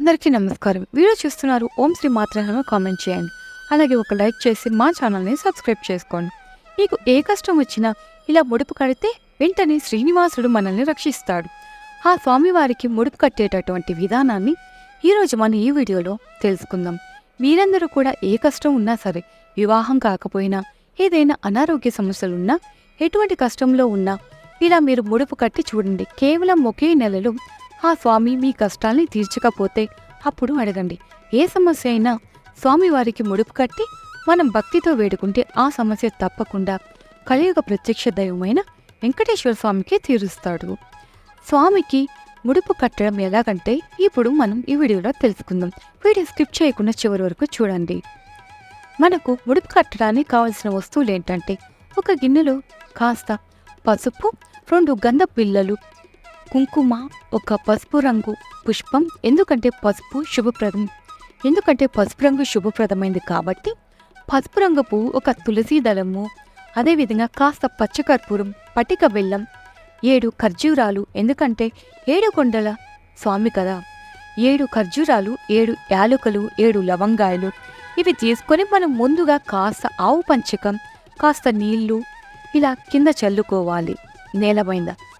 అందరికీ నమస్కారం. వీడియో చూస్తున్నారు ఓం శ్రీ మాత్రమే కామెంట్ చేయండి. అలాగే ఒక లైక్ చేసి మా ఛానల్ని సబ్స్క్రైబ్ చేసుకోండి. మీకు ఏ కష్టం వచ్చినా ఇలా ముడుపు కడితే వెంటనే శ్రీనివాసుడు మనల్ని రక్షిస్తాడు. ఆ స్వామివారికి ముడుపు కట్టేటటువంటి విధానాన్ని ఈరోజు మనం ఈ వీడియోలో తెలుసుకుందాం. మీరందరూ కూడా ఏ కష్టం ఉన్నా సరే వివాహం కాకపోయినా ఏదైనా అనారోగ్య సమస్యలున్నా ఎటువంటి కష్టంలో ఉన్నా ఇలా మీరు ముడుపు కట్టి చూడండి. కేవలం ఒకే నెలలో ఆ స్వామి మీ కష్టాల్ని తీర్చకపోతే అప్పుడు అడగండి. ఏ సమస్య అయినా స్వామివారికి ముడుపు కట్టి మనం భక్తితో వేడుకుంటే ఆ సమస్య తప్పకుండా కలియుగ ప్రత్యక్ష దైవమైన వెంకటేశ్వర స్వామికి తీరుస్తాడు. స్వామికి ముడుపు కట్టడం ఎలాగంటే ఇప్పుడు మనం ఈ వీడియోలో తెలుసుకుందాం. వీడియో స్కిప్ చేయకుండా చివరి వరకు చూడండి. మనకు ముడుపు కట్టడానికి కావలసిన వస్తువులు ఏంటంటే ఒక గిన్నెలో కాస్త పసుపు రెండు గంధ పిల్లలు కుంకుమ ఒక పసుపు రంగు పుష్పం ఎందుకంటే పసుపు శుభప్రదం. ఎందుకంటే పసుపు రంగు శుభప్రదమైంది కాబట్టి పసుపు రంగు పువ్వు ఒక తులసి దళము అదేవిధంగా కాస్త పచ్చకర్పూరం పటిక బెల్లం ఏడు ఖర్జూరాలు ఎందుకంటే ఏడు కొండల స్వామి కదా. ఏడు ఖర్జూరాలు ఏడు యాలకులు ఏడు లవంగాయలు ఇవి తీసుకొని మనం ముందుగా కాస్త ఆవు పంచకం కాస్త నీళ్ళు ఇలా కింద చల్లుకోవాలి. నేల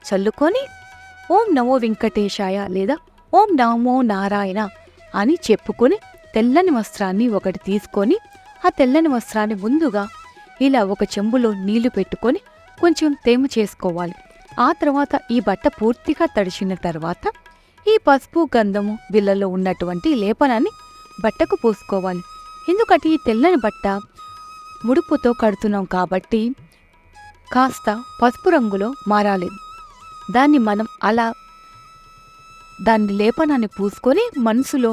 చల్లుకొని ఓం నమో వెంకటేశాయ లేదా ఓం నమో నారాయణ అని చెప్పుకొని తెల్లని వస్త్రాన్ని ఒకటి తీసుకొని ఆ తెల్లని వస్త్రాన్ని ముందుగా ఇలా ఒక చెంబులో నీళ్ళు పెట్టుకొని కొంచెం తేమ చేసుకోవాలి. ఆ తర్వాత ఈ బట్ట పూర్తిగా తడిచిన తర్వాత ఈ పసుపు గంధము బిళ్ళలో ఉన్నటువంటి లేపనాన్ని బట్టకు పూసుకోవాలి. ఎందుకంటే ఈ తెల్లని బట్ట ముడుపుతో కడుతున్నాం కాబట్టి కాస్త పసుపు రంగులో మారాలి. దాన్ని మనం అలా దాన్ని లేపనాన్ని పూసుకొని మనసులో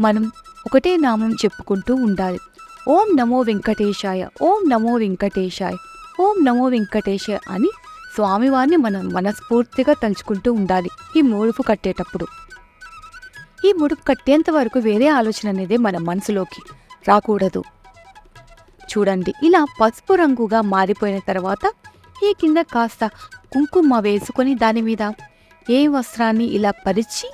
మనం ఒకటే నామం చెప్పుకుంటూ ఉండాలి. ఓం నమో వెంకటేశాయ ఓం నమో వెంకటేశాయ ఓం నమో వెంకటేశాయ అని స్వామివారిని మనం మనస్ఫూర్తిగా తలుచుకుంటూ ఉండాలి ఈ ముడుపు కట్టేటప్పుడు. ఈ ముడుపు కట్టేంత వరకు వేరే ఆలోచన అనేది మన మనసులోకి రాకూడదు. చూడండి ఇలా పసుపు రంగుగా మారిపోయిన తర్వాత ఈ కింద కాస్త కుంకుమ వేసుకొని దాని మీద ఏ వస్త్రాన్ని ఇలా పరిచి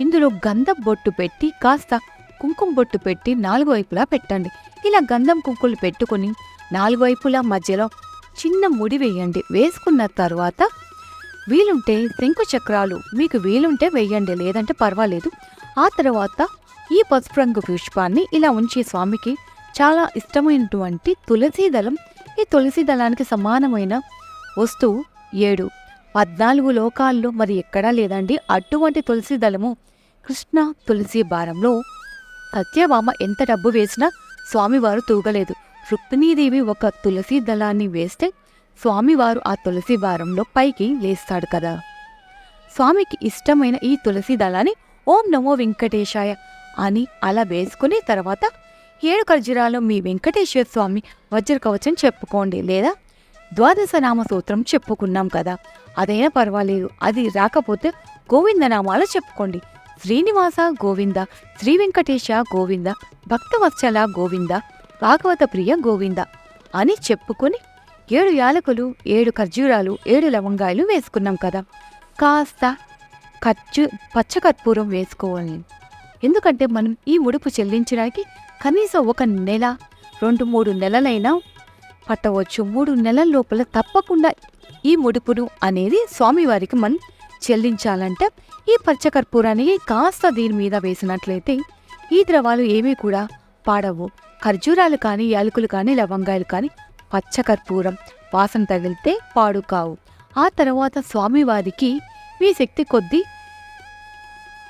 ఇందులో గంధం బొట్టు పెట్టి కాస్త కుంకుమ బొట్టు పెట్టి నాలుగు వైపులా పెట్టండి. ఇలా గంధం కుంకులు పెట్టుకొని నాలుగు వైపులా మధ్యలో చిన్న ముడి వేయండి. వేసుకున్న తర్వాత వీలుంటే శంకు చక్రాలు మీకు వీలుంటే వేయండి. లేదంటే పర్వాలేదు. ఆ తర్వాత ఈ పసుపు రంగు పుష్పాన్ని ఇలా ఉంచి స్వామికి చాలా ఇష్టమైనటువంటి తులసీ దళం. ఈ తులసీ దళానికి సమానమైన వస్తు ఏడు. పద్నాలుగు లోకాల్లో మరి ఎక్కడా లేదండి. అటువంటి తులసి దళము కృష్ణ తులసి భారంలో సత్యభామ ఎంత డబ్బు వేసినా స్వామివారు తూగలేదు. రుక్మిణీదేవి ఒక తులసి దళాన్ని వేస్తే స్వామివారు ఆ తులసి భారంలో పైకి లేస్తాడు కదా. స్వామికి ఇష్టమైన ఈ తులసి దళాన్ని ఓం నమో వెంకటేశాయ అని అలా వేసుకుని తర్వాత ఏడు ఖర్జురాలు మీ వెంకటేశ్వర స్వామి వజ్ర కవచం చెప్పుకోండి లేదా? ద్వాదశ నామ సూత్రం చెప్పుకున్నాం కదా. అదైనా పర్వాలేదు. అది రాకపోతే గోవిందనామాలు చెప్పుకోండి. శ్రీనివాస గోవింద శ్రీ వెంకటేశ గోవింద భక్తవత్సల గోవింద భాగవత ప్రియ గోవింద అని చెప్పుకొని ఏడు యాలకులు ఏడు ఖర్జూరాలు ఏడు లవంగాయలు వేసుకున్నాం కదా. కాస్త ఖర్చు పచ్చకర్పూరం వేసుకోవాలి. ఎందుకంటే మనం ఈ ఉడుపు చెల్లించడానికి కనీసం ఒక నెల రెండు మూడు నెలలైనా పట్టవచ్చు. మూడు నెలల లోపల తప్పకుండా ఈ ముడుపును అనేది స్వామివారికి మనం చెల్లించాలంటే ఈ పచ్చకర్పూరానికి కాస్త దీని మీద వేసినట్లయితే ఈ ద్రవాలు ఏమీ కూడా పాడవు. ఖర్జూరాలు కానీ యాలకులు కానీ లవంగాయలు కానీ పచ్చకర్పూరం వాసన తగిలితే పాడు కావు. ఆ తర్వాత స్వామివారికి మీ శక్తి కొద్దీ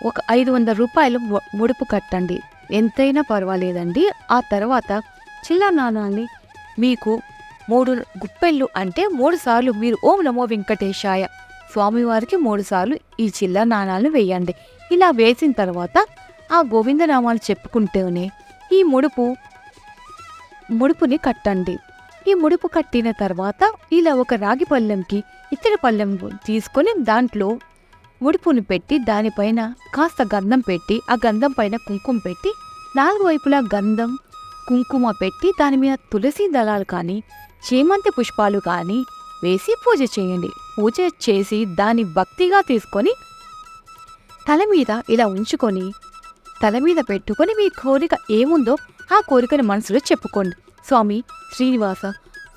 ఒక ఐదు వందల రూపాయలు ముడుపు కట్టండి. ఎంతైనా పర్వాలేదండి. ఆ తర్వాత చిల్లర నాణాన్ని మీకు మూడు గుప్పెళ్ళు అంటే మూడు సార్లు మీరు ఓం నమో వెంకటేశాయ స్వామివారికి మూడు సార్లు ఈ చిల్ల నాణాలను వేయండి. ఇలా వేసిన తర్వాత ఆ గోవిందనామాలు చెప్పుకుంటూనే ఈ ముడుపు ముడుపుని కట్టండి. ఈ ముడుపు కట్టిన తర్వాత ఇలా ఒక రాగి పళ్ళెంకి ఇత్తడి పళ్ళెం తీసుకొని దాంట్లో ముడుపుని పెట్టి దానిపైన కాస్త గంధం పెట్టి ఆ గంధం పైన కుంకుమ పెట్టి నాలుగు వైపులా గంధం కుంకుమ పెట్టి దాని మీద తులసి దళాలు కానీ చేమంతి పుష్పాలు కానీ వేసి పూజ చేయండి. పూజ చేసి దాన్ని భక్తిగా తీసుకొని తల మీద ఇలా ఉంచుకొని తల మీద పెట్టుకొని మీ కోరిక ఏముందో ఆ కోరికను మనసులో చెప్పుకోండి. స్వామి శ్రీనివాస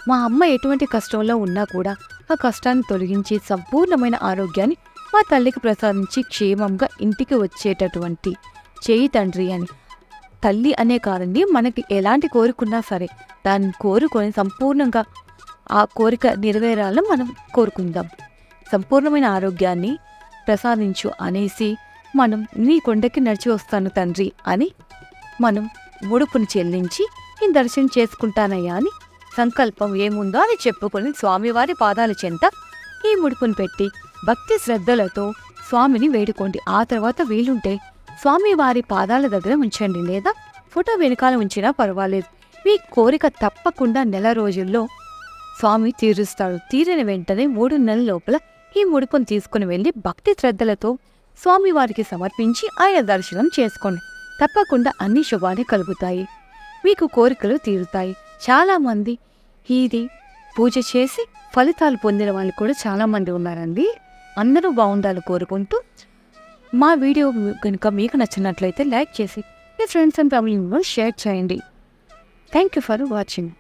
మా అమ్మ ఎటువంటి కష్టంలో ఉన్నా కూడా ఆ కష్టాన్ని తొలగించి సంపూర్ణమైన ఆరోగ్యాన్ని మా తల్లికి ప్రసాదించి క్షేమంగా ఇంటికి వచ్చేటటువంటి చేయి తండ్రి అని తల్లి అనే కాదండి మనకి ఎలాంటి కోరుకున్నా సరే. దాన్ని కోరుకొని సంపూర్ణంగా ఆ కోరిక నెరవేరాలని మనం కోరుకుందాం. సంపూర్ణమైన ఆరోగ్యాన్ని ప్రసాదించు అనేసి మనం నీ కొండకి నడిచి వస్తాను తండ్రి అని మనం ముడుపుని చెల్లించి ఈ దర్శనం చేసుకుంటానయ్యా అని సంకల్పం ఏముందో అని చెప్పుకొని స్వామివారి పాదాల చెంత ఈ ముడుపును పెట్టి భక్తి శ్రద్ధలతో స్వామిని వేడుకోండి. ఆ తర్వాత వీలుంటే స్వామివారి పాదాల దగ్గర ఉంచండి లేదా ఫోటో వెనకాల ఉంచినా పర్వాలేదు. మీ కోరిక తప్పకుండా నెల రోజుల్లో స్వామి తీరుస్తాడు. తీరిన వెంటనే మూడు నెలల లోపల ఈ ముడుపును తీసుకుని వెళ్ళి భక్తి శ్రద్ధలతో స్వామివారికి సమర్పించి ఆయన దర్శనం చేసుకోండి. తప్పకుండా అన్ని శుభాన్ని కలుగుతాయి. మీకు కోరికలు తీరుతాయి. చాలామంది ఇది పూజ చేసి ఫలితాలు పొందిన వాళ్ళు కూడా చాలామంది ఉన్నారండి. అందరూ బాగుండాలి కోరుకుంటూ మా వీడియో కనుక మీకు నచ్చినట్లయితే లైక్ చేసి మీ friends and family members share చేయండి. Thank you for watching